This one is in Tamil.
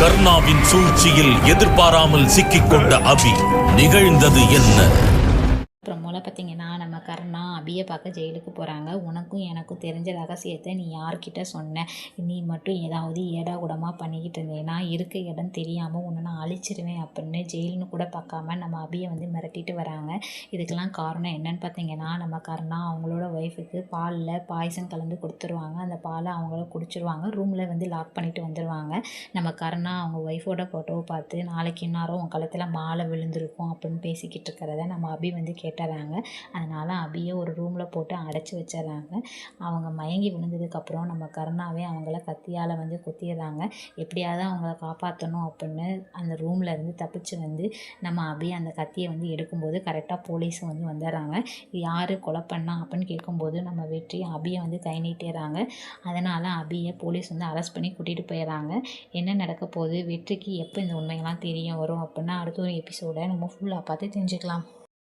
கர்ணாவின் சூழ்ச்சியில் எதிர்பாராமல் சிக்கிக்கொண்ட அபி நிகழ்ந்தது என்ன? அப்புறம் மூலம் பார்த்தீங்கன்னா நம்ம கருணா அபியை பார்க்க ஜெயிலுக்கு போகிறாங்க உனக்கும் எனக்கும் தெரிஞ்ச ரகசியத்தை நீ யார்கிட்ட சொன்ன? நீ மட்டும் ஏதாவது ஏடா கூடமாக பண்ணிக்கிட்டு இருந்தேன்னா இருக்க இடம் தெரியாமல் உன்னை நான் அழிச்சிருவேன் அப்படின்னு ஜெயிலுன்னு கூட பார்க்காம நம்ம அபியை வந்து மிரட்டிட்டு வராங்க. இதுக்கெல்லாம் காரணம் என்னன்னு பார்த்தீங்கன்னா நம்ம கருணா அவங்களோட ஒய்ஃபுக்கு பாலில் பாயசம் கலந்து கொடுத்துருவாங்க. அந்த பாலை அவங்கள குடிச்சிருவாங்க. ரூமில் வந்து லாக் பண்ணிட்டு வந்துடுவாங்க நம்ம கருணா அவங்க ஒய்ஃபோட ஃபோட்டோவை பார்த்து நாளைக்கு இன்னாரோ உன் கழுத்தில் மாலை விழுந்திருக்கும் அப்படின்னு பேசிக்கிட்டு இருக்கிறத நம்ம அபி வந்து கேட்டார் கேட்டுறாங்க அதனால் அபியை ஒரு ரூமில் போட்டு அடைச்சி வச்சிடுறாங்க அவங்க மயங்கி விழுந்ததுக்கப்புறம் நம்ம கருணாவே அவங்கள கத்தியால் வந்து குத்திடுறாங்க எப்படியாவது அவங்கள காப்பாற்றணும் அப்படின்னு அந்த ரூமில் இருந்து தப்பிச்சு வந்து நம்ம அபியை அந்த கத்தியை வந்து எடுக்கும்போது கரெக்டாக போலீஸும் வந்து வந்துடுறாங்க யார் கொலை பண்ணா அப்படின்னு கேட்கும்போது நம்ம வெற்றி அபியை வந்து கை நீட்டிடுறாங்க அதனால் அபியை போலீஸ் வந்து அரெஸ்ட் பண்ணி கூட்டிகிட்டு போயிடுறாங்க என்ன நடக்க போகுது? வெற்றிக்கு எப்போ இந்த உண்மைகள்லாம் தெரிய வரும் அப்படின்னா அடுத்த ஒரு எபிசோடை நம்ம ஃபுல்லாக பார்த்து தெரிஞ்சுக்கலாம்.